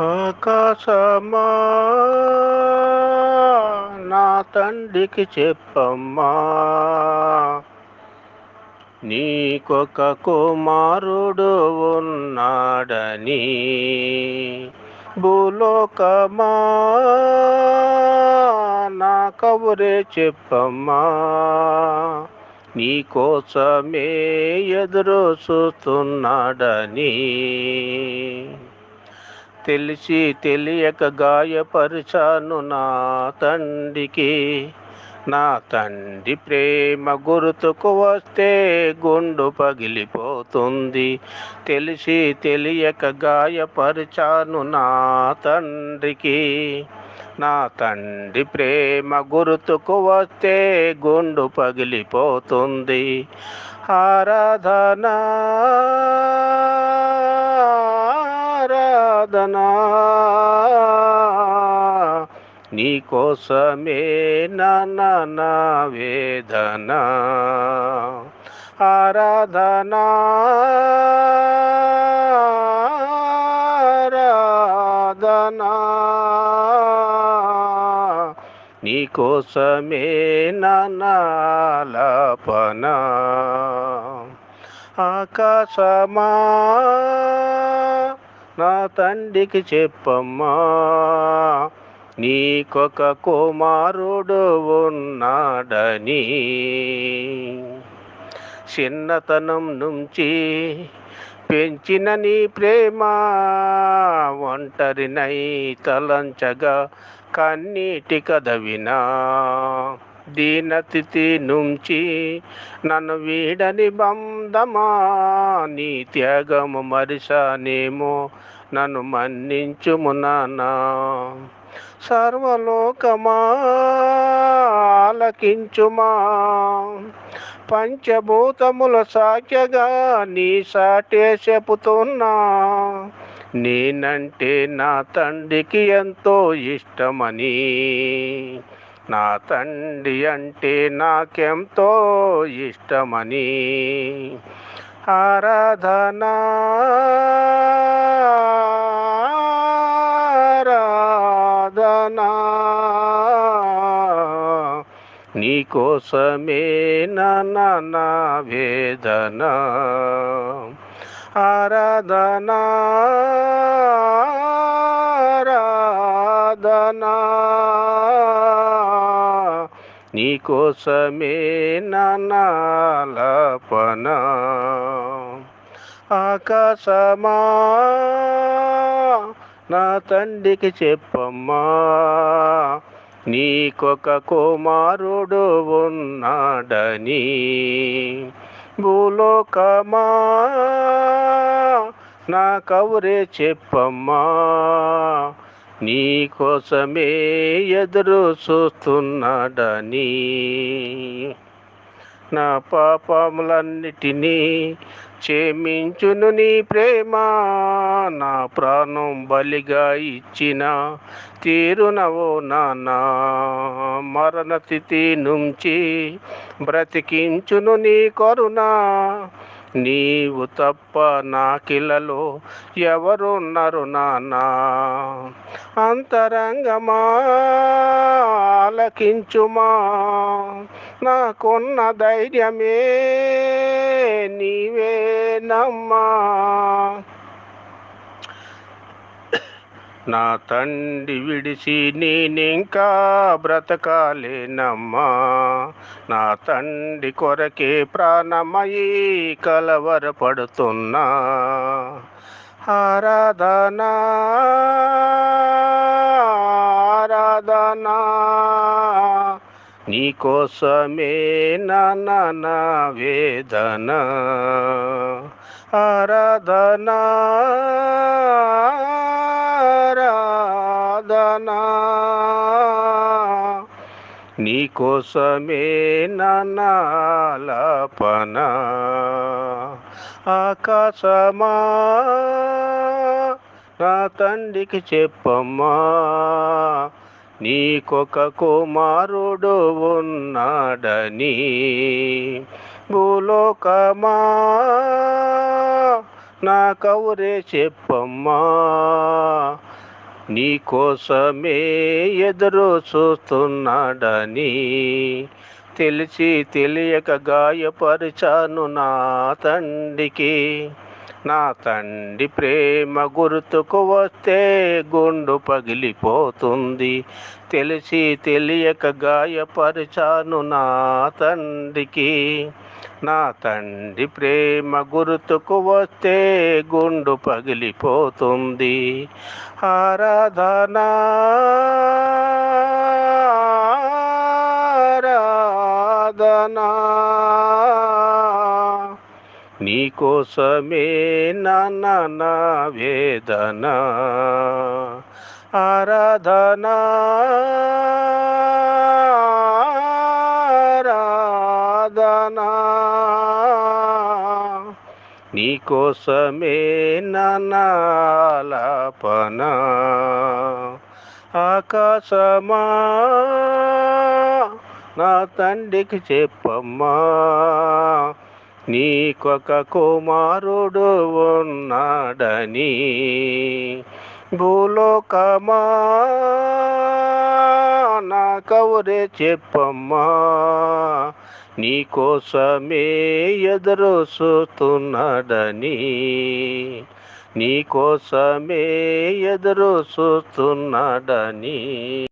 ఆకాశమా నా తండ్రికి చెప్పమ్మా. నీకొక కుమారుడు ఉన్నాడని భూలోకమా నా కబురే చెప్పమ్మా. నీకోసమే ఎదురు చూస్తున్నాడని తెలిసి తెలియక గాయపరిచాను నా తండ్రికి. నా తండ్రి ప్రేమ గుర్తుకు వస్తే గుండు పగిలిపోతుంది. తెలిసి తెలియక గాయపరిచాను నా తండ్రికి. నా తండ్రి ప్రేమ గుర్తుకు వస్తే గుండు పగిలిపోతుంది. ఆరాధనా ఆరాధనా. నీకోసమే నా వేదన. ఆరాధనా. ఆరాధనా. నీకోసమే నాలాపన ఆకాశమా. నా తండ్రికి చెప్పమ్మా నీకొక కుమారుడు ఉన్నాడని. చిన్నతనం నుంచి పెంచిన నీ ప్రేమ ఒంటరినై తలంచగా కన్నీటి కదవినా. దీనతిథి నుంచి నన్ను వీడని బంధమా నీ త్యాగము మరిసానేమో నన్ను మన్నించుము నానా సర్వలోకమా ఆలకించుమా పంచభూతముల సాఖ్యగా నీ సాటే చెబుతున్నా నేనంటే నా తండ్రికి ఎంతో ఇష్టమని నా తండ్రి అంటే నాకెంతో ఇష్టమని. ఆరాధనా ఆరాధనా. నీకోసమే నా వేదన. ఆరాధనా ఆరాధనా. నీకోసమే నాలపన ఆకాశమా నా తండ్రికి చెప్పమ్మా. నీకొక కుమారుడు ఉన్నాడని. భూలోకమా నా కౌరే చెప్పమ్మా. నీకోసమే ఎదురు చూస్తున్నాడని నా? పాపములన్నిటినీ క్షమించును నీ ప్రేమ. నా ప్రాణం బలిగా ఇచ్చిన తీరునవో నానా మరణ స్థితి నుంచి బ్రతికించును నీ కరుణ. నీవు తప్ప నాకిలలో ఎవరున్నారు నానా అంతరంగమా? ఆలకించుమా? నాకున్న ధైర్యమే నీవేనమ్మా నా తండ్రి విడిచి నేనింకా బ్రతకాలేనమ్మా. నా తండ్రి కొరకే ప్రాణమయి కలవరపడుతున్నా ఆరాధనా ఆరాధనా నీకోసమే నా వేదన. ఆరాధనా ఆరాధనా. నీకోసమే నాలపన ఆకాశమా. నా తండ్రికి చెప్పమ్మా నీకొక కుమారుడు ఉన్నాడని. భూలోకమా? నా కౌరే చెప్పమ్మా. నీ కోసమే ఎదురు చూస్తున్నాడని తెలిసి తెలియక గాయపరిచాను నా తండ్రికి. నా తండ్రి ప్రేమ గుర్తుకు వస్తే గుండు పగిలిపోతుంది. తెలిసి తెలియక గాయపరిచాను నా తండ్రికి. నా తండ్రి ప్రేమ గుర్తుకు వస్తే గుండు పగిలిపోతుంది. ఆరాధనా. ఆరాధనా. నీకోసమే నా వేదన. ఆరాధనా. నీకోసమే నాలాపన ఆకాశమా నా తండ్రికి చెప్పమ్మా. నీకొక కుమారుడు ఉన్నాడని. భూలోకమా? నా కవురే చెప్పమ్మా. నీకోసమే ఎదురు చూస్తున్నాడని. నీకోసమే ఎదురు చూస్తున్నాడని.